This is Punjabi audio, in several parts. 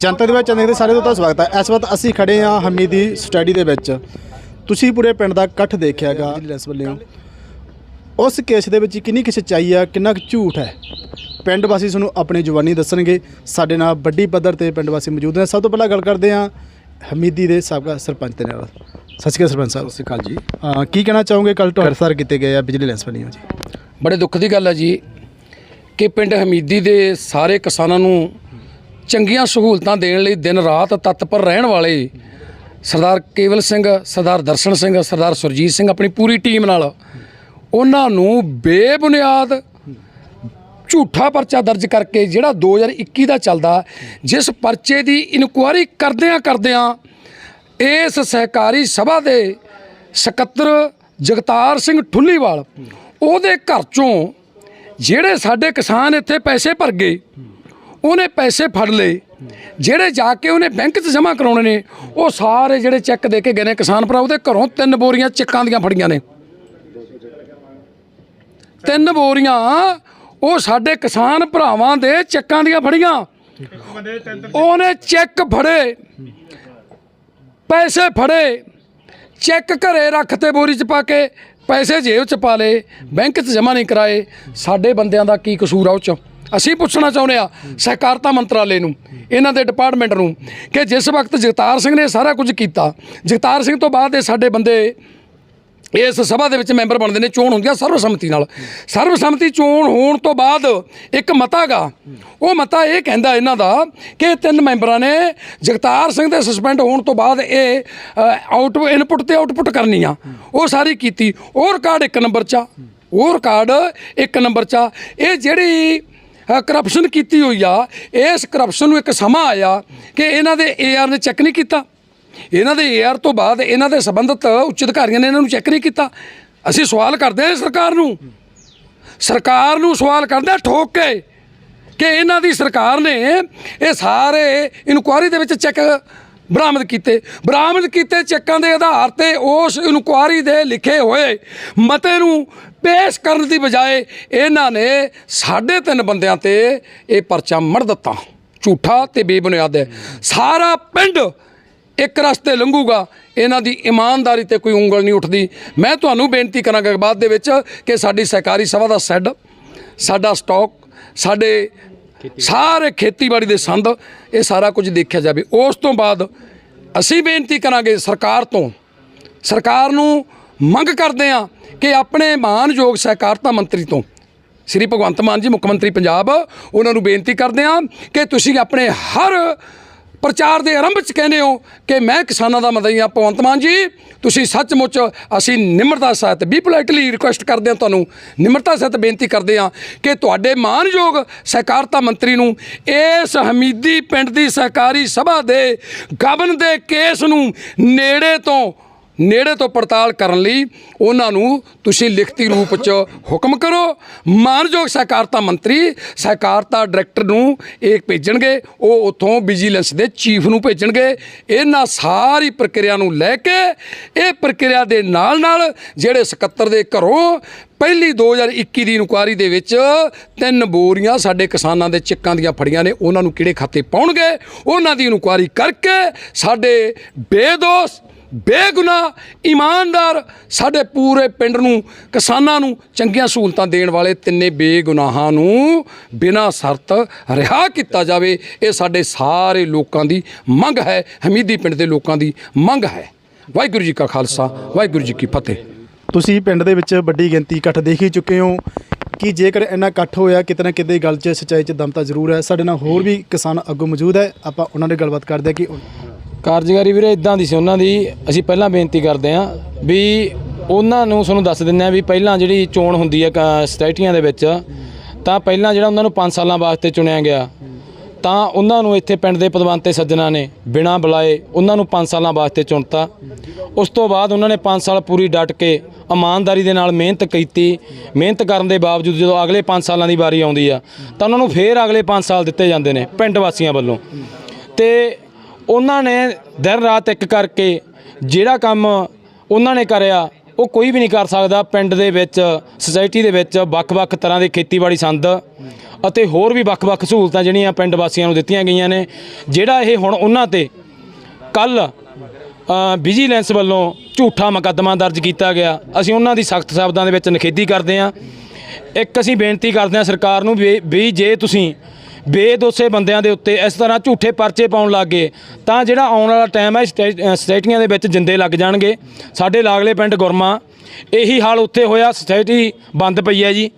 ਜਨਤਾ ਦੇ ਵਿੱਚ ਚੰਦੇ ਦੇ ਸਾਰੇ ਤੋਂ ਸਵਾਗਤ ਹੈ। ਇਸ ਵਕਤ ਅਸੀਂ ਖੜੇ ਹਾਂ ਹਮੀਦੀ ਸਟੱਡੀ ਦੇ ਵਿੱਚ। ਤੁਸੀਂ ਪੂਰੇ ਪਿੰਡ ਦਾ ਇਕੱਠ ਦੇਖਿਆਗਾ ਵਿਜੀਲੈਂਸ ਵੱਲੋਂ ਉਸ ਕੇਸ ਦੇ ਵਿੱਚ ਕਿੰਨੀ ਕੁ ਸੱਚਾਈ ਆ ਕਿੰਨਾ ਕੁ ਝੂਠ ਹੈ? ਪਿੰਡ ਵਾਸੀ ਤੁਹਾਨੂੰ ਆਪਣੀ ਜ਼ੁਬਾਨੀ ਦੱਸਣਗੇ। ਸਾਡੇ ਨਾਲ ਵੱਡੀ ਪੱਧਰ ਤੇ ਪਿੰਡ ਵਾਸੀ ਮੌਜੂਦ ਨੇ। ਸਭ ਤੋਂ ਪਹਿਲਾਂ ਗੱਲ ਕਰਦੇ ਹਾਂ ਹਮੀਦੀ ਦੇ ਸਾਬਕਾ ਸਰਪੰਚ ਦੇ ਨਾਲ। ਸਤਿ ਸ਼੍ਰੀ ਅਕਾਲ ਸਰਪੰਚ ਸਾਹਿਬ। ਸਤਿ ਸ਼੍ਰੀ ਅਕਾਲ ਜੀ। ਅਹ ਕੀ ਕਹਿਣਾ ਚਾਹੋਗੇ? ਕੱਲ ਤੋਂ ਅਰਸਰ ਕੀਤੇ ਗਏ ਆ ਬਿਜਲੀ ਲੈਂਸ ਵੱਲੋਂ ਜੀ। ਬੜੇ ਦੁੱਖ ਦੀ ਗੱਲ ਹੈ ਜੀ ਕਿ ਪਿੰਡ ਹਮੀਦੀ ਦੇ ਸਾਰੇ ਕਿਸਾਨਾਂ ਨੂੰ ਚੰਗੀਆਂ ਸਹੂਲਤਾਂ ਦੇਣ ਲਈ ਦਿਨ ਰਾਤ ਤਤਪਰ ਰਹਿਣ ਵਾਲੇ ਸਰਦਾਰ ਕੇਵਲ ਸਿੰਘ, ਸਰਦਾਰ ਦਰਸ਼ਨ ਸਿੰਘ, ਸਰਦਾਰ ਸੁਰਜੀਤ ਸਿੰਘ ਆਪਣੀ ਪੂਰੀ ਟੀਮ ਨਾਲ ਉਹਨਾਂ ਨੂੰ ਬੇਬੁਨਿਆਦ ਝੂਠਾ ਪਰਚਾ ਦਰਜ ਕਰਕੇ ਜਿਹੜਾ 2021 ਦਾ ਚੱਲਦਾ, ਜਿਸ ਪਰਚੇ ਦੀ ਇਨਕੁਆਇਰੀ ਕਰਦਿਆਂ ਕਰਦਿਆਂ ਇਸ ਸਹਿਕਾਰੀ ਸਭਾ ਦੇ ਸਕੱਤਰ ਜਗਤਾਰ ਸਿੰਘ ਠੁੱਲੀਵਾਲ ਉਹਦੇ ਘਰ ਚੋਂ ਜਿਹੜੇ ਸਾਡੇ ਕਿਸਾਨ ਇੱਥੇ ਪੈਸੇ ਭਰ ਗਏ ਉਹਨੇ ਪੈਸੇ ਫੜ ਲਏ। ਜਿਹੜੇ ਜਾ ਕੇ ਉਹਨੇ ਬੈਂਕ 'ਚ ਜਮ੍ਹਾਂ ਕਰਾਉਣੇ ਨੇ, ਉਹ ਸਾਰੇ ਜਿਹੜੇ ਚੈੱਕ ਦੇ ਕੇ ਗਏ ਨੇ ਕਿਸਾਨ ਭਰਾ, ਉਹਦੇ ਘਰੋਂ ਤਿੰਨ ਬੋਰੀਆਂ ਚਿੱਕਾਂ ਦੀਆਂ ਫੜੀਆਂ ਨੇ। ਤਿੰਨ ਬੋਰੀਆਂ ਉਹ ਸਾਡੇ ਕਿਸਾਨ ਭਰਾਵਾਂ ਦੇ ਚੈੱਕਾਂ ਦੀਆਂ ਫੜੀਆਂ। ਉਹਨੇ ਚੈੱਕ ਫੜੇ, ਪੈਸੇ ਫੜੇ, ਚੈੱਕ ਘਰੇ ਰੱਖਤੇ ਬੋਰੀ 'ਚ ਪਾ ਕੇ, ਪੈਸੇ ਜੇਬ 'ਚ ਪਾ ਲਏ, ਬੈਂਕ 'ਚ ਜਮ੍ਹਾਂ ਨਹੀਂ ਕਰਾਏ। ਸਾਡੇ ਬੰਦਿਆਂ ਦਾ ਕੀ ਕਸੂਰ ਆ ਉਹ 'ਚ? ਅਸੀਂ ਪੁੱਛਣਾ ਚਾਹੁੰਦੇ ਆ ਸਹਿਕਾਰਤਾ ਮੰਤਰਾਲੇ ਨੂੰ, ਇਹਨਾਂ ਦੇ ਡਿਪਾਰਟਮੈਂਟ ਨੂੰ ਕਿ ਜਿਸ ਵਕਤ ਜਗਤਾਰ ਸਿੰਘ ਨੇ ਸਾਰਾ ਕੁਝ ਕੀਤਾ, ਜਗਤਾਰ ਸਿੰਘ ਤੋਂ ਬਾਅਦ ਇਹ ਸਾਡੇ ਬੰਦੇ ਇਸ ਸਭਾ ਦੇ ਵਿੱਚ ਮੈਂਬਰ ਬਣਦੇ ਨੇ, ਚੋਣ ਹੁੰਦੀ ਆ ਸਰਵਸੰਮਤੀ ਨਾਲ। ਸਰਵਸੰਮਤੀ ਚੋਣ ਹੋਣ ਤੋਂ ਬਾਅਦ ਇੱਕ ਮਤਾਗਾ ਉਹ ਮਤਾ ਇਹ ਕਹਿੰਦਾ ਇਹਨਾਂ ਦਾ ਕਿ ਤਿੰਨ ਮੈਂਬਰਾਂ ਨੇ ਜਗਤਾਰ ਸਿੰਘ ਦੇ ਸਸਪੈਂਡ ਹੋਣ ਤੋਂ ਬਾਅਦ ਇਹ ਆਊਟ ਇਨਪੁੱਟ ਤੇ ਆਊਟਪੁੱਟ ਕਰਨੀ ਆ। ਉਹ ਸਾਰੀ ਕੀਤੀ। ਉਹ ਰਿਕਾਰਡ ਇੱਕ ਨੰਬਰ 'ਚ ਆ। ਉਹ ਰਿਕਾਰਡ ਇੱਕ ਨੰਬਰ 'ਚ ਆ। ਇਹ ਜਿਹੜੀ ਕਰਪਸ਼ਨ ਕੀਤੀ ਹੋਈ ਆ। ਇਸ ਕਰਪਸ਼ਨ ਨੂੰ ਇੱਕ ਸਮਾਂ ਆਇਆ ਕਿ ਇਹਨਾਂ ਦੇ ਏਆਰ ਨੇ ਚੈੱਕ ਨਹੀਂ ਕੀਤਾ। ਇਹਨਾਂ ਦੇ ਏਆਰ ਤੋਂ ਬਾਅਦ ਇਹਨਾਂ ਦੇ ਸੰਬੰਧਿਤ ਉੱਚ ਅਧਿਕਾਰੀਆਂ ਨੇ ਇਹਨਾਂ ਨੂੰ ਚੈੱਕ ਨਹੀਂ ਕੀਤਾ। ਅਸੀਂ ਸਵਾਲ ਕਰਦੇ ਹਾਂ ਸਰਕਾਰ ਨੂੰ। ਸਰਕਾਰ ਨੂੰ ਸਵਾਲ ਕਰਦੇ ਠੋਕ ਕੇ ਕਿ ਇਹਨਾਂ ਦੀ ਸਰਕਾਰ ਨੇ ਇਹ ਸਾਰੇ ਇਨਕੁਆਰੀ ਦੇ ਵਿੱਚ ਚੈੱਕ ਬਰਾਮਦ ਕੀਤੇ। ਬਰਾਮਦ ਕੀਤੇ ਚੈੱਕਾਂ ਦੇ ਆਧਾਰ ਤੇ ਉਸ ਇਨਕੁਆਰੀ ਦੇ ਲਿਖੇ ਹੋਏ ਮਤੇ ਨੂੰ ਪੇਸ਼ ਕਰਨ ਦੀ ਬਜਾਏ ਇਹਨਾਂ ਨੇ ਸਾਢੇ ਤਿੰਨ ਬੰਦਿਆਂ ਤੇ ਇਹ ਪਰਚਾ ਮੜ ਦਿੱਤਾ। ਝੂਠਾ ਤੇ ਬੇਬੁਨਿਆਦ ਹੈ। ਸਾਰਾ ਪਿੰਡ ਇੱਕ ਰਸਤੇ ਲੰਘੂਗਾ। ਇਹਨਾਂ ਦੀ ਇਮਾਨਦਾਰੀ ਤੇ ਕੋਈ ਉਂਗਲ ਨਹੀਂ ਉੱਠਦੀ। ਮੈਂ ਤੁਹਾਨੂੰ ਬੇਨਤੀ ਕਰਾਂਗਾ ਬਾਅਦ ਦੇ ਵਿੱਚ ਕਿ ਸਾਡੀ ਸਹਿਕਾਰੀ ਸਭਾ ਦਾ ਸੈੱਡ ਸਾਡਾ ਸਟਾਕ ਸਾਡੇ ਸਾਰੇ ਖੇਤੀਬਾੜੀ ਦੇ ਸੰਦ ਇਹ ਸਾਰਾ ਕੁਝ ਦੇਖਿਆ ਜਾਵੇ। ਉਸ ਤੋਂ ਬਾਅਦ ਅਸੀਂ ਬੇਨਤੀ ਕਰਾਂਗੇ ਸਰਕਾਰ ਤੋਂ। ਸਰਕਾਰ ਨੂੰ ਮੰਗ ਕਰਦੇ ਆ ਕਿ ਆਪਣੇ ਮਾਨਯੋਗ ਸਹਿਕਾਰਤਾ ਮੰਤਰੀ ਤੋਂ, ਸ੍ਰੀ ਭਗਵੰਤ ਮਾਨ ਜੀ, ਮੁੱਖ ਮੰਤਰੀ ਪੰਜਾਬ, ਉਹਨਾਂ ਨੂੰ ਬੇਨਤੀ ਕਰਦੇ ਆ ਕਿ ਤੁਸੀਂ ਆਪਣੇ ਹਰ ਪ੍ਰਚਾਰ ਦੇ ਆਰੰਭ ਚ ਕਹਿੰਦੇ ਹੋ ਕਿ ਮੈਂ ਕਿਸਾਨਾਂ ਦਾ ਮਦਈ ਆ ਭਗਵੰਤ ਮਾਨ ਜੀ, ਤੁਸੀਂ ਸੱਚਮੁੱਚ ਅਸੀਂ ਨਿਮਰਤਾ ਸਹਿਤ ਵੀ ਪੋਲਾਈਟਲੀ ਰਿਕੁਐਸਟ ਕਰਦੇ ਹਾਂ ਤੁਹਾਨੂੰ, ਨਿਮਰਤਾ ਸਹਿਤ ਬੇਨਤੀ ਕਰਦੇ ਹਾਂ ਕਿ ਤੁਹਾਡੇ ਮਾਨਯੋਗ ਸਹਿਕਾਰਤਾ ਮੰਤਰੀ ਨੂੰ ਇਸ ਹਮੀਦੀ ਪਿੰਡ ਦੀ ਸਹਿਕਾਰੀ ਸਭਾ ਦੇ ਗਬਨ ਦੇ ਕੇਸ ਨੂੰ ਨੇੜੇ ਤੋਂ ਨੇੜੇ ਤੋਂ ਪੜਤਾਲ ਕਰਨ ਲਈ ਉਹਨਾਂ ਨੂੰ ਤੁਸੀਂ ਲਿਖਤੀ ਰੂਪ 'ਚ ਹੁਕਮ ਕਰੋ। ਮਾਨਯੋਗ ਸਹਿਕਾਰਤਾ ਮੰਤਰੀ, ਸਹਿਕਾਰਤਾ ਡਾਇਰੈਕਟਰ ਨੂੰ ਇਹ ਭੇਜਣਗੇ, ਉਹ ਉਥੋਂ ਵਿਜੀਲੈਂਸ ਦੇ ਚੀਫ ਨੂੰ ਭੇਜਣਗੇ। ਇਹਨਾਂ ਸਾਰੀ ਪ੍ਰਕਿਰਿਆ ਨੂੰ ਲੈ ਕੇ, ਇਹ ਪ੍ਰਕਿਰਿਆ ਦੇ ਨਾਲ ਨਾਲ ਜਿਹੜੇ ਸਕੱਤਰ ਦੇ ਘਰੋਂ ਪਹਿਲੀ 2021 ਦੀ ਇਨਕੁਆਰੀ ਦੇ ਵਿੱਚ ਤਿੰਨ ਬੋਰੀਆਂ ਸਾਡੇ ਕਿਸਾਨਾਂ ਦੇ ਚਿੱਕਾਂ ਦੀਆਂ ਫੜੀਆਂ ਨੇ, ਉਹਨਾਂ ਨੂੰ ਕਿਹੜੇ ਖਾਤੇ ਪਾਉਣਗੇ? ਉਹਨਾਂ ਦੀ ਇਨਕੁਆਰੀ ਕਰਕੇ ਸਾਡੇ ਬੇਦੋਸ਼ ਬੇਗੁਨਾਹ ਇਮਾਨਦਾਰ ਸਾਡੇ ਪੂਰੇ ਪਿੰਡ ਨੂੰ, ਕਿਸਾਨਾਂ ਨੂੰ ਚੰਗੀਆਂ ਸਹੂਲਤਾਂ ਦੇਣ ਵਾਲੇ ਤਿੰਨੇ ਬੇਗੁਨਾਹਾਂ ਨੂੰ ਬਿਨਾਂ ਸ਼ਰਤ ਰਿਹਾ ਕੀਤਾ ਜਾਵੇ। ਇਹ ਸਾਡੇ ਸਾਰੇ ਲੋਕਾਂ ਦੀ ਮੰਗ ਹੈ, ਹਮੀਦੀ ਪਿੰਡ ਦੇ ਲੋਕਾਂ ਦੀ ਮੰਗ ਹੈ। ਵਾਹਿਗੁਰੂ ਜੀ ਕਾ ਖਾਲਸਾ, ਵਾਹਿਗੁਰੂ ਜੀ ਕੀ ਫਤਿਹ। ਤੁਸੀਂ ਪਿੰਡ ਦੇ ਵਿੱਚ ਵੱਡੀ ਗਿਣਤੀ ਇਕੱਠ ਦੇਖ ਹੀ ਚੁੱਕੇ ਹੋ ਕਿ ਜੇਕਰ ਇੰਨਾ ਇਕੱਠ ਹੋਇਆ, ਕਿਤੇ ਨਾ ਕਿਤੇ ਗੱਲ 'ਚ ਸੱਚਾਈ 'ਚ ਦਮ ਤਾਂ ਜ਼ਰੂਰ ਹੈ। ਸਾਡੇ ਨਾਲ ਹੋਰ ਵੀ ਕਿਸਾਨ ਅੱਗੋਂ ਮੌਜੂਦ ਹੈ। ਆਪਾਂ ਉਹਨਾਂ ਨਾਲ ਗੱਲਬਾਤ ਕਰਦੇ ਹਾਂ ਕਿ ਕਾਰਜਕਾਰੀ ਵੀਰੇ ਇਦਾਂ ਦੀ ਸੀ ਉਹਨਾਂ ਦੀ। ਅਸੀਂ ਪਹਿਲਾਂ ਬੇਨਤੀ ਕਰਦੇ ਹਾਂ ਵੀ ਉਹਨਾਂ ਨੂੰ ਤੁਹਾਨੂੰ ਦੱਸ ਦਿੰਦੇ ਹਾਂ ਵੀ ਪਹਿਲਾਂ ਜਿਹੜੀ ਚੋਣ ਹੁੰਦੀ ਹੈ ਕ- ਸੋਸਾਇਟੀਆਂ ਦੇ ਵਿੱਚ, ਤਾਂ ਪਹਿਲਾਂ ਜਿਹੜਾ ਉਹਨਾਂ ਨੂੰ 5 ਸਾਲਾਂ ਵਾਸਤੇ ਚੁਣਿਆ ਗਿਆ, ਤਾਂ ਉਹਨਾਂ ਨੂੰ ਇੱਥੇ ਪਿੰਡ ਦੇ ਪਦਵੰਤੇ ਸੱਜਣਾ ਨੇ ਬਿਨਾਂ ਬੁਲਾਏ ਉਹਨਾਂ ਨੂੰ 5 ਸਾਲਾਂ ਵਾਸਤੇ ਚੁਣਤਾ। ਉਸ ਤੋਂ ਬਾਅਦ ਉਹਨਾਂ ਨੇ 5 ਸਾਲ ਪੂਰੀ ਡਟ ਕੇ ਇਮਾਨਦਾਰੀ ਦੇ ਨਾਲ ਮਿਹਨਤ ਕੀਤੀ। ਮਿਹਨਤ ਕਰਨ ਦੇ ਬਾਵਜੂਦ ਜਦੋਂ ਅਗਲੇ 5 ਸਾਲਾਂ ਦੀ ਵਾਰੀ ਆਉਂਦੀ ਆ, ਤਾਂ ਉਹਨਾਂ ਨੂੰ ਫੇਰ ਅਗਲੇ 5 ਸਾਲ ਦਿੱਤੇ ਜਾਂਦੇ ਨੇ ਪਿੰਡ ਵਾਸੀਆਂ ਵੱਲੋਂ। ਤੇ ਉਹਨਾਂ ਨੇ ਦਿਨ ਰਾਤ ਇੱਕ ਕਰਕੇ ਜਿਹੜਾ ਕੰਮ ਉਹਨਾਂ ਨੇ ਕਰਿਆ, ਉਹ ਕੋਈ ਵੀ ਨਹੀਂ ਕਰ ਸਕਦਾ। ਪਿੰਡ ਦੇ ਵਿੱਚ ਸੁਸਾਇਟੀ ਦੇ ਵਿੱਚ ਵੱਖ-ਵੱਖ ਤਰ੍ਹਾਂ ਦੇ ਖੇਤੀਬਾੜੀ ਸੰਦ ਅਤੇ ਹੋਰ ਵੀ ਵੱਖ-ਵੱਖ ਸਹੂਲਤਾਂ ਜਿਹੜੀਆਂ ਪਿੰਡ ਵਾਸੀਆਂ ਨੂੰ ਦਿੱਤੀਆਂ ਗਈਆਂ ਨੇ, ਜਿਹੜਾ ਇਹ ਹੁਣ ਉਹਨਾਂ ਤੇ ਕੱਲ ਵਿਜੀਲੈਂਸ ਵੱਲੋਂ ਝੂਠਾ ਮੁਕੱਦਮਾ ਦਰਜ ਕੀਤਾ ਗਿਆ। ਅਸੀਂ ਉਹਨਾਂ ਦੀ ਸਖਤ ਸ਼ਬਦਾਂ ਦੇ ਵਿੱਚ ਨਿਖੇਧੀ ਕਰਦੇ ਹਾਂ। ਇੱਕ ਅਸੀਂ ਬੇਨਤੀ ਕਰਦੇ ਹਾਂ ਸਰਕਾਰ ਨੂੰ ਵੀ ਵੀ ਜੇ ਤੁਸੀਂ ਬੇਦੋਸੇ ਬੰਦਿਆਂ ਦੇ ਉੱਤੇ ਇਸ ਤਰ੍ਹਾਂ ਝੂਠੇ ਪਰਚੇ ਪਾਉਣ ਲੱਗ ਗਏ ਤਾਂ ਜਿਹੜਾ ਆਉਣ ਵਾਲਾ ਟਾਈਮ ਹੈ ਸਟੇ- ਅ, ਸੋਸਾਇਟੀਆਂ ਦੇ ਵਿੱਚ ਜਿੰਦੇ ਲੱਗ ਜਾਣਗੇ। ਸਾਡੇ ਲਾਗਲੇ ਪਿੰਡ ਗੁਰਮਾ ਇਹੀ ਹਾਲ ਉੱਥੇ ਹੋਇਆ ਸੋਸਾਇਟੀ ਬੰਦ ਪਈ ਹੈ ਜੀ।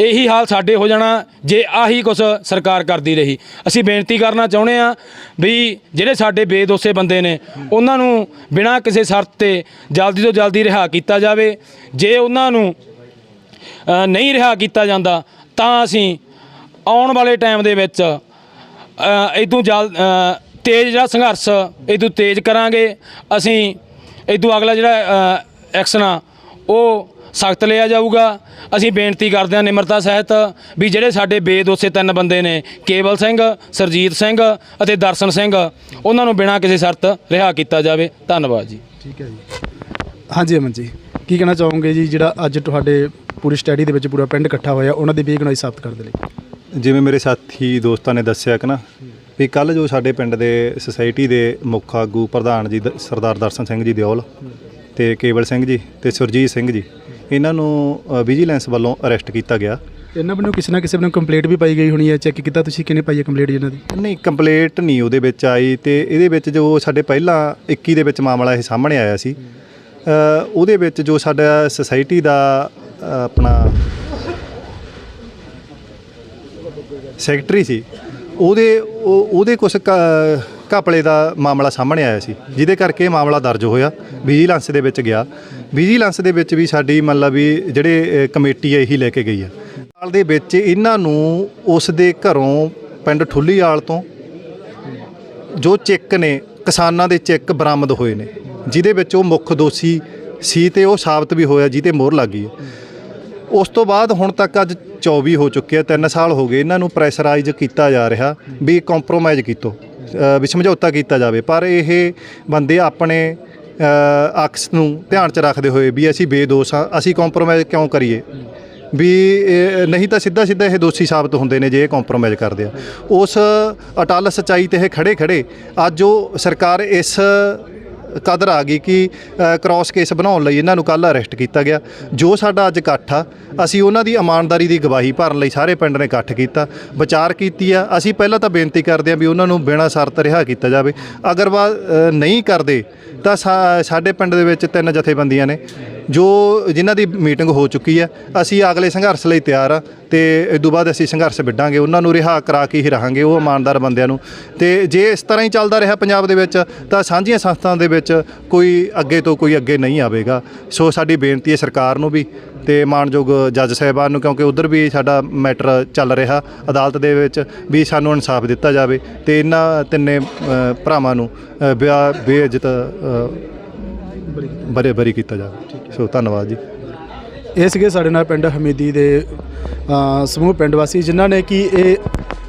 ਇਹੀ ਹਾਲ ਸਾਡੇ ਹੋ ਜਾਣਾ ਜੇ ਆਹੀ ਕੁਝ ਸਰਕਾਰ ਕਰਦੀ ਰਹੀ। ਅਸੀਂ ਬੇਨਤੀ ਕਰਨਾ ਚਾਹੁੰਦੇ ਆ ਵੀ ਜਿਹੜੇ ਸਾਡੇ ਬੇਦੋਸੇ ਬੰਦੇ ਨੇ ਉਹਨਾਂ ਨੂੰ ਬਿਨਾਂ ਕਿਸੇ ਸ਼ਰਤ ਤੇ ਜਲਦੀ ਤੋਂ ਜਲਦੀ ਰਿਹਾ ਕੀਤਾ ਜਾਵੇ। ਜੇ ਉਹਨਾਂ ਨੂੰ ਨਹੀਂ ਰਿਹਾ ਕੀਤਾ ਜਾਂਦਾ ਤਾਂ ਅਸੀਂ ਆਉਣ ਵਾਲੇ ਟਾਈਮ ਦੇ ਵਿੱਚ ਇਦੋਂ ਜਲ ਅ, ਤੇਜ਼ ਜਿਹੜਾ ਸੰਘਰਸ਼ ਇਦੋਂ ਤੇਜ਼ ਕਰਾਂਗੇ ਅਸੀਂ ਇਦੋਂ ਅਗਲਾ ਜਿਹੜਾ ਐਕਸ਼ਨ ਆ ਉਹ ਸਖਤ ਲਿਆ ਜਾਊਗਾ। ਅਸੀਂ ਬੇਨਤੀ ਕਰਦੇ ਹਾਂ ਨਿਮਰਤਾ ਸਹਿਤ ਵੀ ਜਿਹੜੇ ਸਾਡੇ ਬੇਦੋਸੇ ਤਿੰਨ ਬੰਦੇ ਨੇ ਕੇਵਲ ਸਿੰਘ ਸਰਜੀਤ ਸਿੰਘ ਅਤੇ ਦਰਸ਼ਨ ਸਿੰਘ ਉਹਨਾਂ ਨੂੰ ਬਿਨਾਂ ਕਿਸੇ ਸ਼ਰਤ ਰਿਹਾ ਕੀਤਾ ਜਾਵੇ। ਧੰਨਵਾਦ ਜੀ। ਠੀਕ ਹੈ ਜੀ। ਹਾਂਜੀ ਅਮਨ ਜੀ ਕੀ ਕਹਿਣਾ ਚਾਹੋਗੇ ਜੀ ਜਿਹੜਾ ਅੱਜ ਤੁਹਾਡੇ ਪੂਰੀ ਸਟੱਡੀ ਦੇ ਵਿੱਚ ਪੂਰਾ ਪਿੰਡ ਇਕੱਠਾ ਹੋਇਆ ਉਹਨਾਂ ਦੀ ਬੇਗੁਨਾਹੀ ਸਾਬਤ ਕਰਨ ਦੇ ਲਈ? ਜਿਵੇਂ ਮੇਰੇ ਸਾਥੀ ਦੋਸਤਾਂ ਨੇ ਦੱਸਿਆ ਕਿ ਨਾ ਵੀ ਕੱਲ ਜੋ ਸਾਡੇ ਪਿੰਡ ਦੇ ਸੁਸਾਇਟੀ ਦੇ ਮੁੱਖ ਆਗੂ ਪ੍ਰਧਾਨ ਜੀ ਦ- ਸਰਦਾਰ ਦਰਸ਼ਨ ਸਿੰਘ ਜੀ ਦਿਓਲ ਤੇ ਕੇਵਲ ਸਿੰਘ ਜੀ ਤੇ ਸੁਰਜੀਤ ਸਿੰਘ ਜੀ ਇਹਨਾਂ ਨੂੰ ਅ, ਵਿਜੀਲੈਂਸ ਵੱਲੋਂ ਅਰੈਸਟ ਕੀਤਾ ਗਿਆ। ਇਹਨਾਂ ਵੱਲੋਂ ਕਿਸੇ ਨਾ ਕਿਸੇ ਵੱਲੋਂ ਕੰਪਲੀਟ ਵੀ ਪਾਈ ਗਈ ਹੋਣੀ ਹੈ ਚੈੱਕ ਕੀਤਾ ਤੁਸੀਂ ਕਿੰਨੇ ਪਾਈ ਹੈ ਕੰਪਲੀਟ ਇਹਨਾਂ ਦੀ? ਨਹੀਂ ਕੰਪਲੇਂਟ ਨਹੀਂ ਉਹਦੇ ਵਿੱਚ ਆਈ ਤੇ ਇਹਦੇ ਵਿੱਚ ਜੋ ਸਾਡੇ ਪਹਿਲਾਂ 21 ਦੇ ਵਿੱਚ ਮਾਮਲਾ ਇਹ ਸਾਹਮਣੇ ਆਇਆ ਸੀ। ਅ, ਉਹਦੇ ਵਿੱਚ ਜੋ ਸਾਡਾ ਸੁਸਾਇਟੀ ਦਾ ਅ, ਆਪਣਾ ਸੈਕਟਰੀ ਸੀ, ਉਹਦੇ ਉਹ- ਉਹਦੇ ਕੁਝ ਘਪਲੇ ਦਾ ਮਾਮਲਾ ਸਾਹਮਣੇ ਆਇਆ ਸੀ, ਜਿਹਦੇ ਕਰਕੇ ਇਹ ਮਾਮਲਾ ਦਰਜ ਹੋਇਆ ਵਿਜੀਲੈਂਸ ਦੇ ਵਿੱਚ ਗਿਆ। ਵਿਜੀਲੈਂਸ ਦੇ ਵਿੱਚ ਵੀ ਸਾਡੀ ਮਤਲਬ ਵੀ ਜਿਹੜੇ ਕਮੇਟੀ ਹੈ, ਇਹੀ ਲੈ ਕੇ ਗਈ ਆ ਸਾਲ ਦੇ ਵਿੱਚ ਇਹਨਾਂ ਨੂੰ ਉਸ ਦੇ ਘਰੋਂ ਪਿੰਡ ਠੁੱਲੀਵਾਲ ਤੋਂ ਜੋ ਚੈੱਕ ਨੇ, ਕਿਸਾਨਾਂ ਦੇ ਚੈੱਕ ਬਰਾਮਦ ਹੋਏ ਨੇ, ਜਿਹਦੇ ਵਿੱਚ ਉਹ ਮੁੱਖ ਦੋਸ਼ੀ ਸੀ ਤੇ ਉਹ ਸਾਬਤ ਵੀ ਹੋਇਆ ਜਿਹਤੇ ਮੋਹਰ ਲੱਗ ਗਈ ਹੈ। ਉਸ ਤੋਂ ਬਾਅਦ ਹੁਣ ਤੱਕ ਅੱਜ 24 ਹੋ ਚੁੱਕੇ ਆ 3 ਸਾਲ ਹੋ ਗਏ ਇਹਨਾਂ ਨੂੰ ਪ੍ਰੈਸ਼ਰਾਈਜ਼ ਕੀਤਾ ਜਾ ਰਿਹਾ ਵੀ ਕੰਪਰੋਮਾਈਜ਼ ਕੀਤੋ ਵੀ ਸਮਝੌਤਾ ਕੀਤਾ ਜਾਵੇ। ਪਰ ਇਹ ਬੰਦੇ ਆਪਣੇ ਅਕਸ ਨੂੰ ਧਿਆਨ 'ਚ ਰੱਖਦੇ ਹੋਏ ਵੀ ਅਸੀਂ ਬੇਦੋਸ਼ ਹਾਂ, ਅਸੀਂ ਕੰਪਰੋਮਾਈਜ਼ ਕਿਉਂ ਕਰੀਏ? ਵੀ ਨਹੀਂ ਤਾਂ ਸਿੱਧਾ ਸਿੱਧਾ ਇਹ ਦੋਸ਼ੀ ਸਾਬਤ ਹੁੰਦੇ ਨੇ ਜੇ ਇਹ ਕੰਪਰੋਮਾਈਜ਼ ਕਰਦੇ ਆ। ਉਸ ਅਟਲ ਸਚਾਈ ਤੇ ਇਹ ਖੜੇ ਖੜੇ ਅੱਜ ਉਹ ਸਰਕਾਰ ਇਸ ਕਦਰ ਆ ਗਈ ਕਿ ਕ੍ਰਾਸ ਕੇਸ ਬਣਾਉਣ ਲਈ ਇਹਨਾਂ ਨੂੰ ਕੱਲ ਅਰੈਸਟ ਕੀਤਾ ਗਿਆ। ਜੋ ਸਾਡਾ ਅੱਜ ਇਕੱਠ ਆ, ਅਸੀਂ ਉਹਨਾਂ ਦੀ ਇਮਾਨਦਾਰੀ ਦੀ ਗਵਾਹੀ ਭਰਨ ਲਈ ਸਾਰੇ ਪਿੰਡ ਨੇ ਇਕੱਠ ਕੀਤਾ, ਵਿਚਾਰ ਕੀਤੀ ਆ। ਅਸੀਂ ਪਹਿਲਾਂ ਤਾਂ ਬੇਨਤੀ ਕਰਦੇ ਆ ਵੀ ਉਹਨਾਂ ਨੂੰ ਬਿਨਾਂ ਸ਼ਰਤ ਰਿਹਾ ਕੀਤਾ ਜਾਵੇ। ਅਗਰ ਵਾ ਨਹੀਂ ਕਰਦੇ ਤਾਂ ਸਾਡੇ ਪਿੰਡ ਦੇ ਵਿੱਚ ਤਿੰਨ ਜਥੇਬੰਦੀਆਂ ਨੇ, ਜੋ ਜਿਨ੍ਹਾਂ ਦੀ ਮੀਟਿੰਗ ਹੋ ਚੁੱਕੀ ਹੈ, ਅਸੀਂ ਅਗਲੇ ਸੰਘਰਸ਼ ਲਈ ਤਿਆਰ ਆ ਤੇ ਇਸ ਤੋਂ ਬਾਅਦ ਅਸੀਂ ਸੰਘਰਸ਼ ਵਿੱਢਾਂਗੇ, ਉਹਨਾਂ ਨੂੰ ਰਿਹਾ ਕਰਾ ਕੇ ਹੀ ਰਹਾਂਗੇ, ਉਹ ਇਮਾਨਦਾਰ ਬੰਦਿਆਂ ਨੂੰ। ਤੇ ਜੇ ਇਸ ਤਰ੍ਹਾਂ ਹੀ ਚੱਲਦਾ ਰਿਹਾ ਪੰਜਾਬ ਦੇ ਵਿੱਚ, ਤਾਂ ਸਾਂਝੀਆਂ ਸੰਸਥਾਵਾਂ ਦੇ ਵਿੱਚ ਕੋਈ ਅੱਗੇ ਤੋਂ ਕੋਈ ਅੱਗੇ ਨਹੀਂ ਆਵੇਗਾ। ਸੋ ਸਾਡੀ ਬੇਨਤੀ ਹੈ ਸਰਕਾਰ ਨੂੰ ਵੀ ਤੇ ਮਾਨਯੋਗ ਜੱਜ ਸਾਹਿਬਾਨ ਨੂੰ ਕਿਉਂਕਿ ਉਧਰ ਵੀ ਸਾਡਾ ਮੈਟਰ ਚੱਲ ਰਿਹਾ ਅਦਾਲਤ ਦੇ ਵਿੱਚ ਵੀ ਸਾਨੂੰ ਇਨਸਾਫ ਦਿੱਤਾ ਜਾਵੇ ਤੇ ਇਹਨਾਂ ਤਿੰਨੇ ਭਰਾਵਾਂ ਨੂੰ ਅ, ਬੇਆ- ਬੇਇੱਜ਼ਤ ਬਰੇ ਬਰੀ ਕੀਤਾ ਜਾਵੇ। ਸੋ ਧੰਨਵਾਦ ਜੀ। ਇਹ ਸੀਗੇ ਸਾਡੇ ਨਾਲ ਪਿੰਡ ਹਮੀਦੀ ਦੇ ਸਮੂਹ ਪਿੰਡ ਵਾਸੀ ਜਿਨ੍ਹਾਂ ਨੇ ਕਿ ਇਹ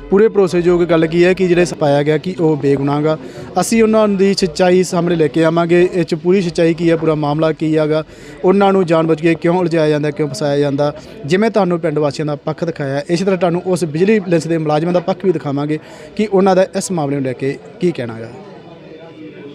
ਪੂਰੇ ਭਰੋਸੇਯੋਗ ਗੱਲ ਕੀ ਹੈ ਕਿ ਜਿਹੜੇ ਸਪਾਇਆ ਗਿਆ ਕਿ ਉਹ ਬੇਗੁਨਾਹ ਗਾ। ਅਸੀਂ ਉਹਨਾਂ ਦੀ ਸੱਚਾਈ ਸਾਹਮਣੇ ਲੈ ਕੇ ਆਵਾਂਗੇ। ਇਹ ਚ ਪੂਰੀ ਸੱਚਾਈ ਕੀ ਹੈ, ਪੂਰਾ ਮਾਮਲਾ ਕੀ ਹੈਗਾ? ਉਹਨਾਂ ਨੂੰ ਜਾਣਬੁੱਝ ਕੇ ਕਿਉਂ ਉਲਝਾਇਆ ਜਾਂਦਾ, ਕਿਉਂ ਫਸਾਇਆ ਜਾਂਦਾ? ਜਿਵੇਂ ਤੁਹਾਨੂੰ ਪਿੰਡ ਵਾਸੀਆਂ ਦਾ ਪੱਖ ਦਿਖਾਇਆ, ਇਸੇ ਤਰ੍ਹਾਂ ਤੁਹਾਨੂੰ ਉਸ ਬਿਜਲੀ ਲੈਂਸ ਦੇ ਮੁਲਾਜ਼ਮਾਂ ਦਾ ਪੱਖ ਵੀ ਦਿਖਾਵਾਂਗੇ ਕਿ ਉਹਨਾਂ ਦਾ ਇਸ ਮਾਮਲੇ ਨੂੰ ਲੈ ਕੇ ਕੀ ਕਹਿਣਾ ਹੈ